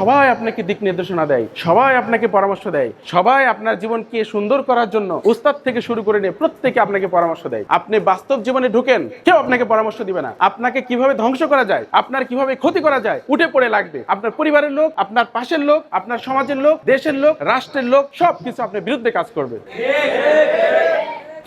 সবাই আপনাকে দিক নির্দেশনা দেয়, সবাই আপনাকে পরামর্শ দেয়, সবাই আপনার জীবনকে সুন্দর করার জন্য উস্তাদ থেকে শুরু করে নিয়ে প্রত্যেকে আপনাকে পরামর্শ দেয়। আপনি বাস্তব জীবনে ঢুকেন, কেউ আপনাকে পরামর্শ দিবে না। আপনাকে কীভাবে ধ্বংস করা যায়, আপনার কীভাবে ক্ষতি করা যায়, উঠে পড়ে লাগবে। আপনার পরিবারের লোক, আপনার পাশের লোক, আপনার সমাজের লোক, দেশের লোক, রাষ্ট্রের লোক সব কিছু আপনার বিরুদ্ধে কাজ করবে।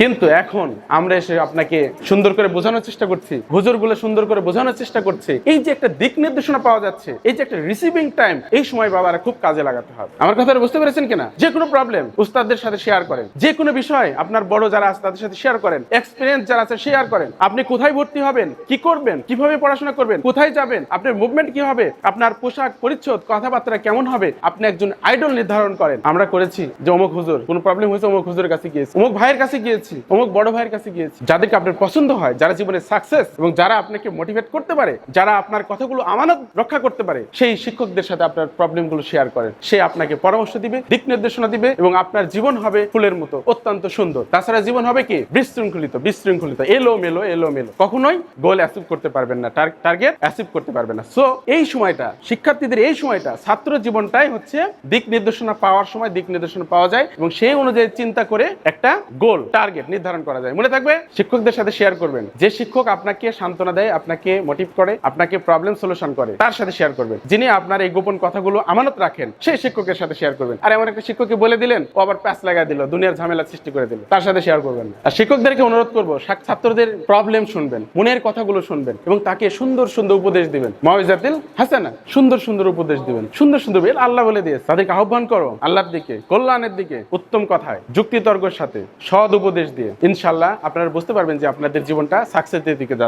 কিন্তু এখন আমরা এসে আপনাকে সুন্দর করে বোঝানোর চেষ্টা করছি হুজুরগুলো সুন্দর করে বোঝানোর চেষ্টা করছে। এই যে একটা দিক নির্দেশনা পাওয়া যাচ্ছে, এই যে একটা রিসিভিং টাইম এই সময় বাবারা খুব কাজে লাগাতে হবে আমার কথা বুঝতে পেরেছেন কিনা? যে কোনো প্রবলেম উস্তাদদের সাথে শেয়ার করেন। যে কোনো বিষয় আপনার বড় যারা আছে তাদের সাথে শেয়ার করেন। এক্সপিরিয়েন্স যারা আছে শেয়ার করেন। আপনি কোথায় ভর্তি হবেন? কি করবেন? কীভাবে পড়াশোনা করবেন? কোথায় যাবেন? আপনার মুভমেন্ট কি হবে? আপনার পোশাক পরিচ্ছদ, কথাবার্তা কেমন হবে? আপনি একজন আইডল নির্ধারণ করেন। আমরা করেছি যে অমুক হুজুর, কোনো প্রবলেম হয়েছে অমুক হুজুরের কাছে গিয়েছি। অমুক ভাইয়ের কাছে গিয়েছি। অমুক বড় ভাইয়ের কাছে গিয়েছি, যাদেরকে আপনার পছন্দ হয়, যারা জীবনে সাকসেস এবং যারা আপনাকে মোটিভেট করতে পারে, যারা আপনার কথাগুলো আমানত রক্ষা করতে পারে, সেই শিক্ষকদের সাথে আপনার প্রবলেমগুলো শেয়ার করেন। সে আপনাকে পরামর্শ দিবে, দিক নির্দেশনা দিবে এবং আপনার জীবন হবে ফুলের মতো, অত্যন্ত সুন্দর। তাছাড়া জীবন হবে কি? বিশৃঙ্খলিত বিশৃঙ্খলিত এলো মেলো এলো মেলো কখনোই গোল অ্যাচিভ করতে পারবেন না টার্গেট অ্যাচিভ করতে পারবেন না। সো এই সময়টা, শিক্ষার্থীদের এই সময়টা, ছাত্র জীবনটাই হচ্ছে দিক নির্দেশনা পাওয়ার সময় দিক নির্দেশনা পাওয়া যায় এবং সেই অনুযায়ী চিন্তা করে একটা গোল টার্গেট নির্ধারণ করা যায়। মনে থাকবে, শিক্ষকদের সাথে শেয়ার করবেন। যে শিক্ষক আপনাকে সান্ত্বনা দেয়, আপনাকে মোটিভ করে, আপনাকে প্রবলেম সলিউশন করে, তার সাথে শেয়ার করবেন। যিনি আপনার এই গোপন কথাগুলো আমানত রাখেন, সেই শিক্ষকের সাথে শেয়ার করবেন। আর এমন একটা শিক্ষককে বলে দিলেন, ও আবার প্যাচ লাগা দিল, দুনিয়ার ঝামেলা সৃষ্টি করে দিল। তার সাথে শেয়ার করবেন আর শিক্ষকদেরকে অনুরোধ করব ছাত্রদের প্রবলেম শুনবেন, মনের কথাগুলো শুনবেন এবং তাকে সুন্দর সুন্দর উপদেশ দিবেন। মাওয়াজাতিল হাসানা, সুন্দর সুন্দর উপদেশ দিবেন। সুন্দর সুন্দর বেল আল্লাহ বলে দিয়েছে। তাদেরকে আহ্বান করো, আল্লাহর দিকে, কল্যাণের দিকে, উত্তম কথায়, যুক্তিতর্কের সাথে, সৎ উপদেশ দিয়ে। ইনশাল্লাহ আপনারা বুঝতে পারবেন যে আপনাদের জীবনটা সাকসেসের দিকে যাচ্ছে।